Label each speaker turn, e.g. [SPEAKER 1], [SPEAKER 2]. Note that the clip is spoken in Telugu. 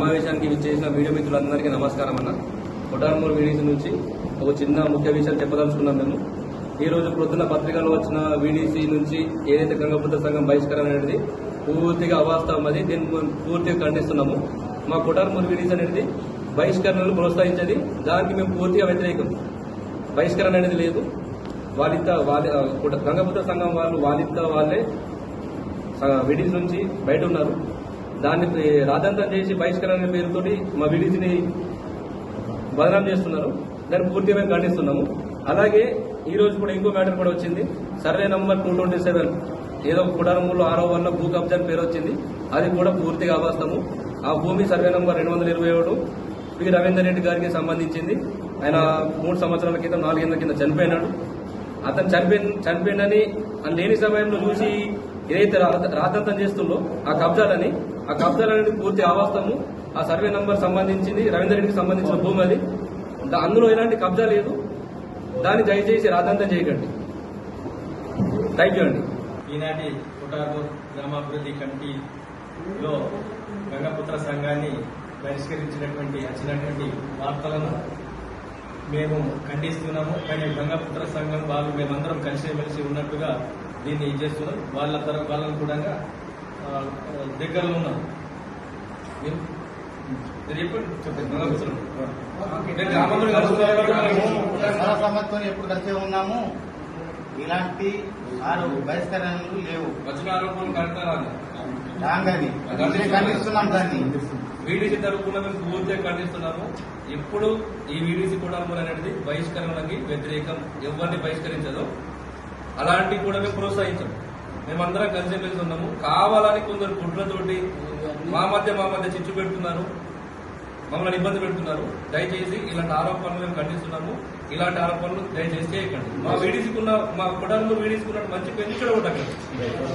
[SPEAKER 1] వచ్చిన వీడియో మిత్రులందరికీ నమస్కారం అన్న. కొటారమూరు వీడియోస్ నుంచి ఒక చిన్న ముఖ్య విషయాలు చెప్పదలుచుకున్నాం మేము. ఈ రోజు ప్రొద్దున పత్రికలో వచ్చిన వీడీసీ నుంచి ఏదైతే గంగపుత్ర సంఘం బహిష్కరణ అనేది పూర్తిగా అవాస్తవం అది దీన్ని పూర్తిగా ఖండిస్తున్నాము. మా కొటార్మూర్ వీడీసీ అనేది బహిష్కరణను ప్రోత్సహించేది దానికి మేము పూర్తిగా వ్యతిరేకం. బహిష్కరణ అనేది లేదు. వాళ్ళింత వాళ్ళ గంగపుత్ర సంఘం వాళ్ళు వాళ్ళింత వాళ్ళే విడీస్ నుంచి బయట ఉన్నారు. దాన్ని రాజంతం చేసి బహిష్కరణ అనే మా విడీస్ని బదనాం చేస్తున్నారు. దాన్ని పూర్తిగా మేము ఖండిస్తున్నాము. అలాగే ఈ రోజు కూడా ఇంకో మ్యాటర్ కూడా వచ్చింది. Survey number two twenty seven ఏదో కుటారంలో ఆరో వల్ల భూ కబ్జా అని పేరు వచ్చింది. అది కూడా పూర్తిగా అవాస్తము ఆ భూమి సర్వే నంబర్ రెండు వందల ఇరవై ఏడు పి. రవీందర్ రెడ్డి గారికి సంబంధించింది. ఆయన మూడు సంవత్సరాల క్రితం నాలుగేళ్ళ కింద చనిపోయినాడు. అతను చనిపోయి చనిపోయిందని లేని సమయంలో చూసి ఏదైతే రా- చేస్తుందో ఆ కబ్జాలని ఆ కబ్జాలనేది పూర్తి ఆవాస్తము. ఆ సర్వే నంబర్ సంబంధించింది రవీందర్ రెడ్డికి సంబంధించిన భూమి అది. దా- అందులో ఎలాంటి కబ్జా లేదు. దాన్ని దయచేసి రాద్ధాంతం చేయకండి. థ్యాంక్ యూ అండి.
[SPEAKER 2] ఈనాటి కుటార్పూర్ గ్రామాభివృద్ధి కమిటీలో గంగపుత్ర సంఘాన్ని బహిష్కరించినటువంటి వచ్చినటువంటి వార్తలను మేము ఖండిస్తున్నాము. కానీ గంగపుత్ర సంఘం వాళ్ళు మేమందరం కలిసిమెలిసి ఉన్నట్టుగా దీన్ని చేస్తున్నాం. వాళ్ళ తర వాళ్ళను కూడా దగ్గరలో ఉన్నాం మీరు మీరు చెప్పండి చెప్పండి. గంగపుత్రం మేము గ్రామంలో కలుస్తున్నాం
[SPEAKER 3] సర్వసమ్మతితో ఎప్పుడు కలిసే ఉన్నాము? ఇలాంటి ఆరు బహిష్కరణలు లేవు.
[SPEAKER 1] వచ్చిన ఆరోపణలు కడతారా
[SPEAKER 3] రాంగని మేము ఖండిస్తున్నాం దాన్ని.
[SPEAKER 1] వీడీసీ తరఫున మేము పూర్తిగా ఖండిస్తున్నాము. ఇప్పుడు ఈ వీడీసీ కూడా అనేది బహిష్కరణకి వ్యతిరేకం. ఎవరిని బహిష్కరించదో. అలాంటివి కూడా మేము ప్రోత్సహించాం మేమందరం కలిసి కలిసి ఉన్నాము. కావాలని కొందరు గుడ్లతోటి మా మధ్య మా మధ్య చిచ్చు పెడుతున్నారు. మమ్మల్ని ఇబ్బంది పెడుతున్నారు. దయచేసి ఇలాంటి ఆరోపణలు మేము ఖండిస్తున్నాము. ఇలాంటి ఆరోపణలు దయచేసి చేయకండి. మా వీడీసీకున్న మా కుటుంబంలో వీడీసీకున్న మంచి పెళ్ళి కూడా